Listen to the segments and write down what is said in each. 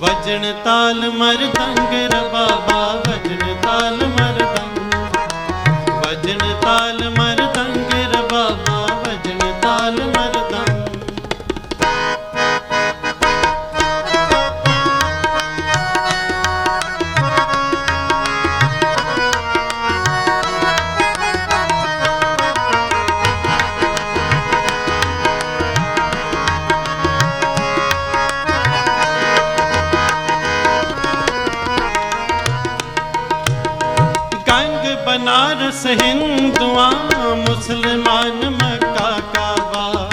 ਵਜਣ ਤਾਲ ਮਰਦੰਗ ਰ ਬਾਬਾ ਵਜਣ ਤਾਲ ਮਰਦੰਗ ਵਜਣ ਤਾਲ ਮਰ ਬਨਾਰਸ ਹਿੰਦੂਆਂ, ਮੁਸਲਮਾਨ ਮੱਕਾ ਕਾਬਾ।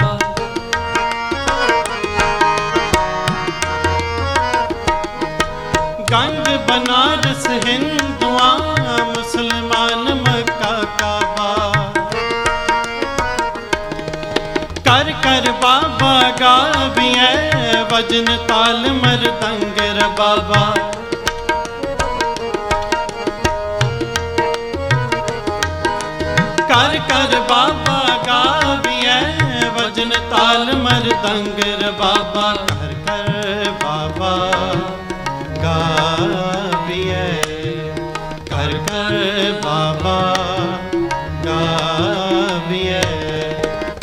ਗੰਗ ਬਨਾਰਸ ਹਿੰਦੂਆਂ, ਮੁਸਲਮਾਨ ਮੱਕਾ ਕਾਬਾ। ਕਰ ਕਰ ਬਾਬਾ ਗਾਵੀਐ ਵਜਨ ਤਾਲ ਮਰਦੰਗ ਰ ਬਾਬਾ ਕਰ ਕਰ ਬਾਬਾ ਗਾਵੀਐ, ਵਜਨ ਤਾਲ ਮਰਦੰਗ ਰ ਬਾਬਾ, ਕਰ ਕਰ ਬਾਬਾ ਗਾਵੀਐ, ਕਰ ਕਰ ਬਾਬਾ ਗਾਵੀਐ,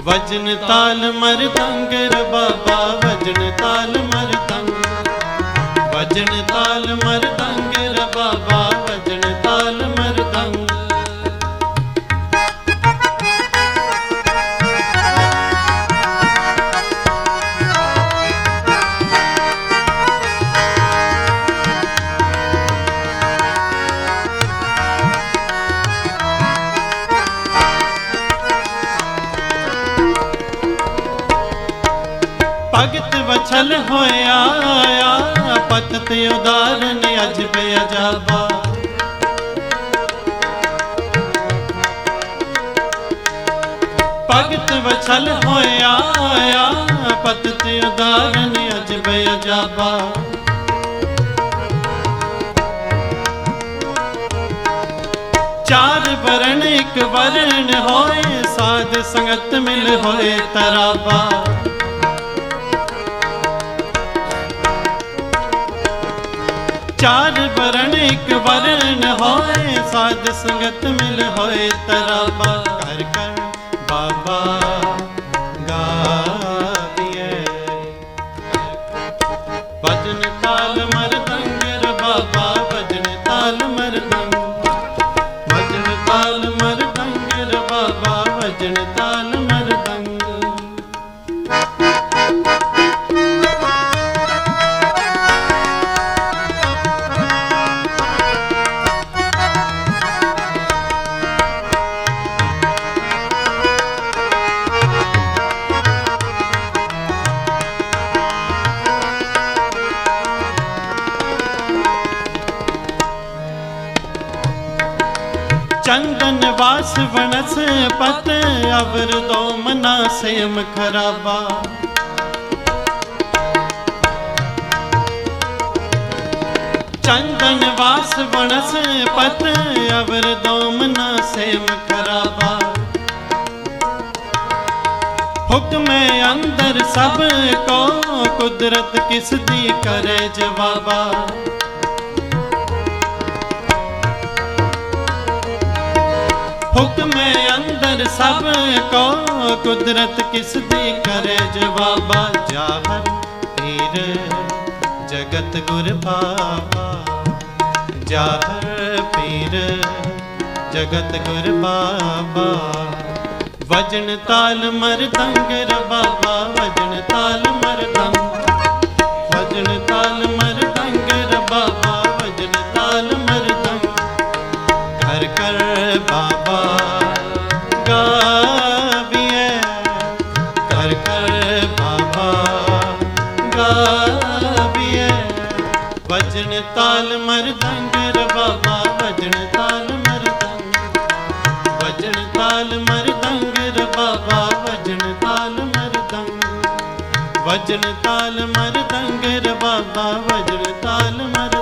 ਵਜਨ ਤਾਲ ਮਰਦੰਗ ਰ ਬਾਬਾ, ਵਜਨ ਤਾਲ ਮਰਦੰਗ ਵਜਨ ਤਾਲ ਮਰਦੰਗ ਭਗਤ ਵਛਲ ਹੋਇਆ ਆਇਆ ਪਤਤ ਉਦਾਰਨ ਅਜ ਬੇਅਜਾਬਾ। ਭਗਤ ਵਛਲ ਹੋਇਆ ਆਇਆ ਪਤਤ ਉਦਾਰਨ ਅਜ ਬੇਅਜਾਬਾ। ਚਾਰ ਵਰਣ ਇੱਕ ਵਰਣ ਹੋਏ, ਸਾਧ ਸੰਗਤ ਮਿਲ ਹੋਏ ਤਰਾਬਾ। ਚਾਰ ਵਰਣ ਇੱਕ ਵਰਣ ਹੋਏ, ਸਾਧ ਸੰਗਤ ਮਿਲ ਹੋਏ ਤਰਾਬਾ। ਕਰ ਕਰ ਬਾਬਾ ਗਾਵੀਐ ਭਜਨ ਤਾਲ ਮਰਦੰਗ, ਰ ਬਾਬਾ ਭਜਨ ਤਾਲ ਮਰਦੰਗ। ਭਜਨ ਤਾਲ ਮਰਦੰਗ ਬਾਬਾ ਭਜਨ ਤਾਲ ਚੰਦਨ ਵਾਸ ਵਣਸ ਪਤ, ਅਵਰ ਦੋ ਮਨਾ ਸੇਮ ਖਰਾਬਾ। ਚੰਦਨ ਵਾਸ ਵਣਸ ਪਤ, ਅਵਰ ਦੋ ਮਨਾ ਸੇਮ ਖਰਾਬਾ। ਹੁਕਮੇ ਅੰਦਰ ਸਭ ਕੋ, ਕੁਦਰਤ ਕਿਸ ਦੀ ਕਰੇ ਜਵਾਬਾ। ਅੰਦਰ ਸਭ ਕੋ ਕੁਦਰਤ ਕਿਸ ਦੀ ਕਰੇ ਜਵਾਬਾ ਜਾਹਰ ਪੀਰ ਜਗਤ ਗੁਰ ਬਾਬਾ ਜਾਹਰ ਪੀਰ ਜਗਤ ਗੁਰ ਬਾਬਾ ਵਜਨ ਤਾਲ ਮਰਦੰਗ ਰ ਬਾਬਾ ਵਜਨ ਤਾਲ ਮਰਦੰਗ ਵਜਨ ਤਾਲ ਮਰਦੰਗ ਰ ਬਾਬਾ ਵਜਨ ਤਾਲ ਮਰਦੰਗ ਵਜਨ ਤਾਲ ਮਰਦੰਗ ਰ ਬਾਬਾ ਵਜਨ ਤਾਲ ਮਰਦੰਗ ਵਜਨ ਤਾਲ ਮਰਦੰਗ ਰ ਬਾਬਾ ਵਜਨ ਤਾਲ ਮਰ